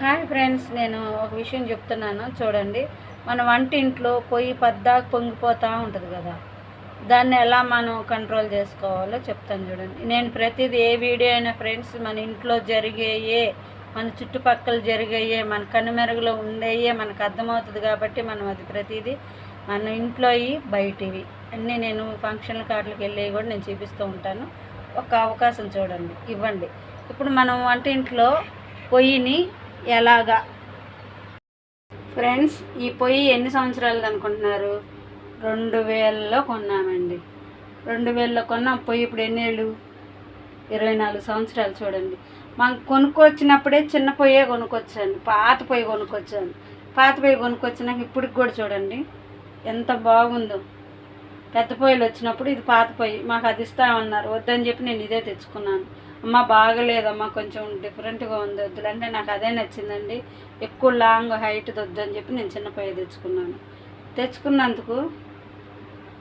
Hi friends నేను ఒక విషయం చెప్తున్నాను చూడండి. మన వంటింట్లో పొయ్యి పద్దాకు పొంగిపోతూ ఉంటుంది కదా. దాన్ని ఎలా మనం కంట్రోల్ చేసుకోవాలో చెప్తాను చూడండి. నేను ప్రతిదీ ఏ వీడియో అయినా ఫ్రెండ్స్ మన ఇంట్లో జరిగేయే మన చుట్టుపక్కల జరిగేయే మన కనుమెరుగులో ఉండేయే మనకు అర్థమవుతుంది కాబట్టి మనం అది ప్రతిదీ మన ఇంట్లోవి బయటివి. అన్నీ నేను ఫంక్షన్ల కార్డులకు వెళ్ళేవి కూడా నేను చూపిస్తూ ఉంటాను. ఒక అవకాశం చూడండి ఇవ్వండి. ఇప్పుడు మనం వంటింట్లో పొయ్యిని ఎలాగా? ఫ్రెండ్స్ ఈ పొయ్యి ఎన్ని సంవత్సరాలు అనుకుంటున్నారు? రెండు వేలలో కొన్నామండి. రెండు వేలలో కొన్నాం పొయ్యి ఇప్పుడు ఎన్ని ఏళ్ళు ఇరవై నాలుగు సంవత్సరాలు చూడండి. మాకు కొనుక్కొచ్చినప్పుడే చిన్న పొయ్యే కొనుక్కొచ్చాను. పాత పొయ్యి కొనుక్కొచ్చాను. పాత పొయ్యి కొనుక్కొచ్చినాక ఇప్పటికి కూడా చూడండి ఎంత బాగుందో. పెద్ద పొయ్యిలు వచ్చినప్పుడు ఇది పాత పొయ్యి మాకు అది ఇస్తామన్నారు. వద్దని చెప్పి నేను ఇదే తెచ్చుకున్నాను. అమ్మ బాగలేదమ్మా కొంచెం డిఫరెంట్గా ఉంది వద్దులంటే నాకు అదే నచ్చిందండి. ఎక్కువ లాంగ్ హైట్ వద్దని చెప్పి నేను చిన్న పై తెచ్చుకున్నాను. తెచ్చుకున్నందుకు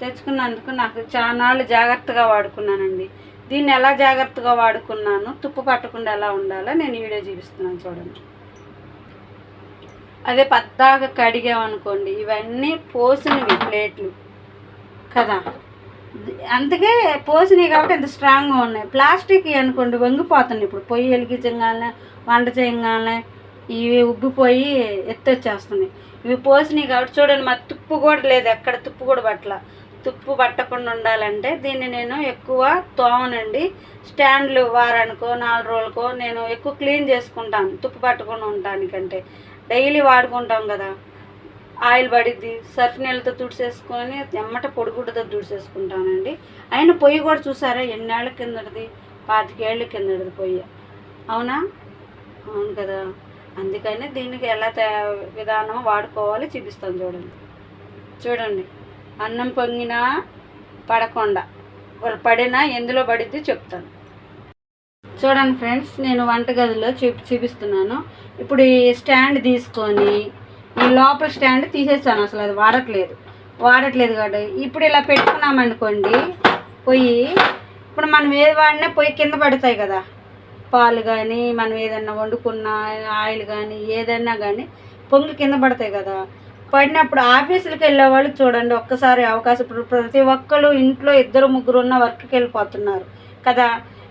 తెచ్చుకున్నందుకు నాకు చాలా జాగ్రత్తగా వాడుకున్నానండి. దీన్ని ఎలా జాగ్రత్తగా వాడుకున్నాను తుప్పు పట్టకుండా ఎలా ఉండాలో నేను వీడియో చూపిస్తున్నాను చూడండి. అదే పద్దాగా కడిగామనుకోండి ఇవన్నీ పోసినవి ప్లేట్లు కదా. అందుకే పోసినాయి కాబట్టి ఎంత స్ట్రాంగ్గా ఉన్నాయి. ప్లాస్టిక్ అనుకోండి వంగిపోతుంది ఇప్పుడు పొయ్యి వెలిగించగానే వంట చేయగానే ఇవి ఉబ్బిపోయి ఎత్తొచ్చేస్తున్నాయి. ఇవి పోసినాయి కాబట్టి చూడండి మా తుప్పు కూడా లేదు ఎక్కడ తుప్పు కూడా పట్ల తుప్పు పట్టకుండా ఉండాలంటే దీన్ని నేను ఎక్కువ తోమనండి. స్టాండ్లు వారానికో నాలుగు రోజులకో నేను ఎక్కువ క్లీన్ చేసుకుంటాను తుప్పు పట్టకుండా ఉండటానికంటే. డైలీ వాడుకుంటాం కదా. ఆయిల్ పడిద్ది సర్ఫ్ నీళ్ళతో తుడిసేసుకొని ఎమ్మట పొడిగుడ్డతో తుడిసేసుకుంటానండి. అయినా పొయ్యి కూడా చూసారా ఎన్నేళ్ళ కిందటిది? పాతికేళ్ళ కిందటిది పొయ్యి. అవునా? అవును కదా. అందుకని దీనికి ఎలా తయా- విధానం వాడుకోవాలి చూపిస్తాను చూడండి. చూడండి. అన్నం పొంగినా పడకుండా. వాళ్ళు పడినా ఎందులో పడిద్ది చెప్తాను. చూడండి ఫ్రెండ్స్ నేను వంటగదిలో చూపి చూపిస్తున్నాను. ఇప్పుడు ఈ స్టాండ్ తీసుకొని ఈ లోపల స్టాండ్ తీసేసాను అసలు అది వాడట్లేదు. వాడట్లేదు కాబట్టి ఇప్పుడు ఇలా పెట్టుకున్నామనుకోండి పొయ్యి ఇప్పుడు మనం ఏది వాడినా పొయ్యి కింద పడతాయి కదా. పాలు కానీ మనం ఏదన్నా వండుకున్న ఆయిల్ కానీ ఏదైనా కానీ పొంగి కింద పడతాయి కదా. పడినప్పుడు ఆఫీసులకు వెళ్ళే వాళ్ళు చూడండి ఒక్కసారి అవకాశం ఇప్పుడు ప్రతి ఒక్కరు ఇంట్లో ఇద్దరు ముగ్గురు ఉన్న వర్క్కి వెళ్ళిపోతున్నారు కదా.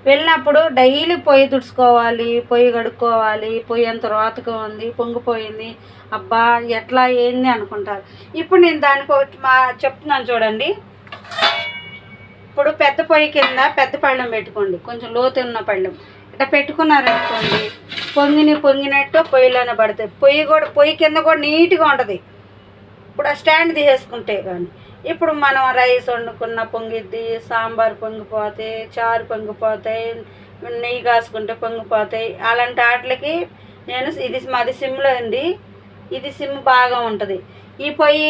వెళ్ళినప్పుడు డైలీ పొయ్యి తుడుచుకోవాలి పొయ్యి కడుక్కోవాలి పొయ్యి అంత రోతగా ఉంది పొంగిపోయింది అబ్బా ఎట్లా ఏంది అనుకుంటారు. ఇప్పుడు నేను దానికి ఒకటి మా చెప్తున్నాను చూడండి. ఇప్పుడు పెద్ద పొయ్యి కింద పెద్ద పళ్ళెం పెట్టుకోండి. కొంచెం లోతు ఉన్న పళ్ళెం. ఇట్లా పెట్టుకున్నారనుకోండి పొంగిని పొంగినట్టు పొయ్యిలోనే పడతాయి. పొయ్యి కూడా పొయ్యి కింద కూడా నీట్గా ఉంటుంది. ఇప్పుడు ఆ స్టాండ్ తీసేసుకుంటే కానీ. ఇప్పుడు మనం రైస్ వండుకున్న పొంగిద్ది సాంబార్ పొంగిపోతాయి చారు పొంగిపోతాయి నెయ్యి కాసుకుంటే పొంగిపోతాయి. అలాంటి వాటికి నేను ఇది మాది సిమ్లో ఉంది ఇది సిమ్ బాగా ఉంటుంది. ఈ పొయ్యి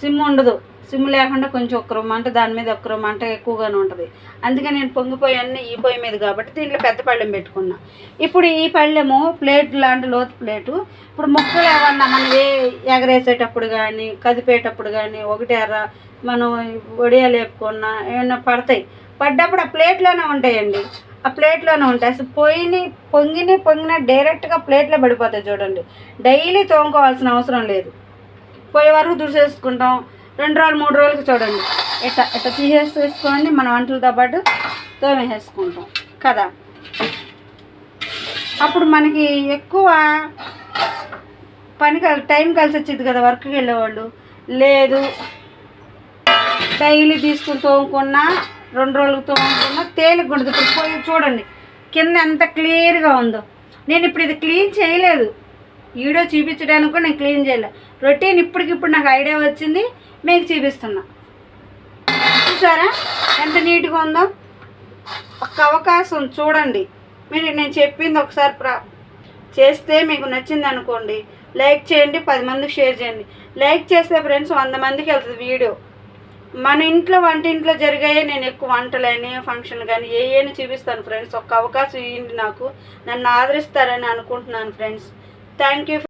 సిమ్ ఉండదు. సిమ్ లేకుండా కొంచెం ఒక్క మంట దాని మీద ఒక్క మంట ఎక్కువగానే ఉంటుంది. అందుకే నేను పొంగిపోయి అన్నీ ఈ పొయ్యి మీద కాబట్టి దీంట్లో పెద్ద పళ్ళెం పెట్టుకున్నా. ఇప్పుడు ఈ పళ్ళెము ప్లేట్ లాంటి లోతు ప్లేటు. ఇప్పుడు ముక్కలు ఏమన్నా మనం ఏ ఎగరేసేటప్పుడు కానీ కదిపేటప్పుడు కానీ ఒకటి ఎర్ర మనం వడియాలు వేపుకున్నా ఏమైనా పడతాయి. పడ్డప్పుడు ఆ ప్లేట్లోనే ఉంటాయండి. ఆ ప్లేట్లోనే ఉంటాయి. అసలు పొయ్యిని పొంగిని పొంగిన డైరెక్ట్గా ప్లేట్లో పడిపోతాయి చూడండి. డైలీ తోముకోవాల్సిన అవసరం లేదు. పోయే వరకు దుడిసేసుకుంటాం. రెండు రోజులు మూడు రోజులకి చూడండి. ఇట్లా ఇట్లా వేసుకోండి. మన వంటలతో పాటు తోమేసేసుకుంటాం కదా? అప్పుడు మనకి ఎక్కువ పని కలి టైం కలిసి వచ్చేది కదా వర్క్కి వెళ్ళేవాళ్ళు. లేదు. డైలీ తీసుకుని తోముకున్నా రెండు రోజులకు తోముకున్నా తేలిక ఉండదు. ఇప్పుడు పోయి చూడండి. కింద ఎంత క్లియర్గా ఉందో. నేను ఇప్పుడు ఇది క్లీన్ చేయలేదు. వీడియో చూపించడానికి కూడా నేను క్లీన్ చేయలేదు రొటీన్ ఇప్పటికిప్పుడు నాకు ఐడియా వచ్చింది. మీకు చూపిస్తున్నా. చూసారా? ఎంత నీట్గా ఉందో? ఒక అవకాశం చూడండి. మీరు నేను చెప్పింది ఒకసారి ప్ర చేస్తే మీకు నచ్చింది అనుకోండి. లైక్ చేయండి పది మందికి షేర్ చేయండి. లైక్ చేస్తే ఫ్రెండ్స్ వంద మందికి వెళ్తుంది వీడియో. మన ఇంట్లో వంటింట్లో జరిగాయే నేను ఎక్కువ వంటలని ఫంక్షన్ కానీ ఏ ఏని చూపిస్తాను ఫ్రెండ్స్. ఒక్క అవకాశం ఇవ్వండి నాకు. నన్ను ఆదరిస్తారని అనుకుంటున్నాను ఫ్రెండ్స్. Thank you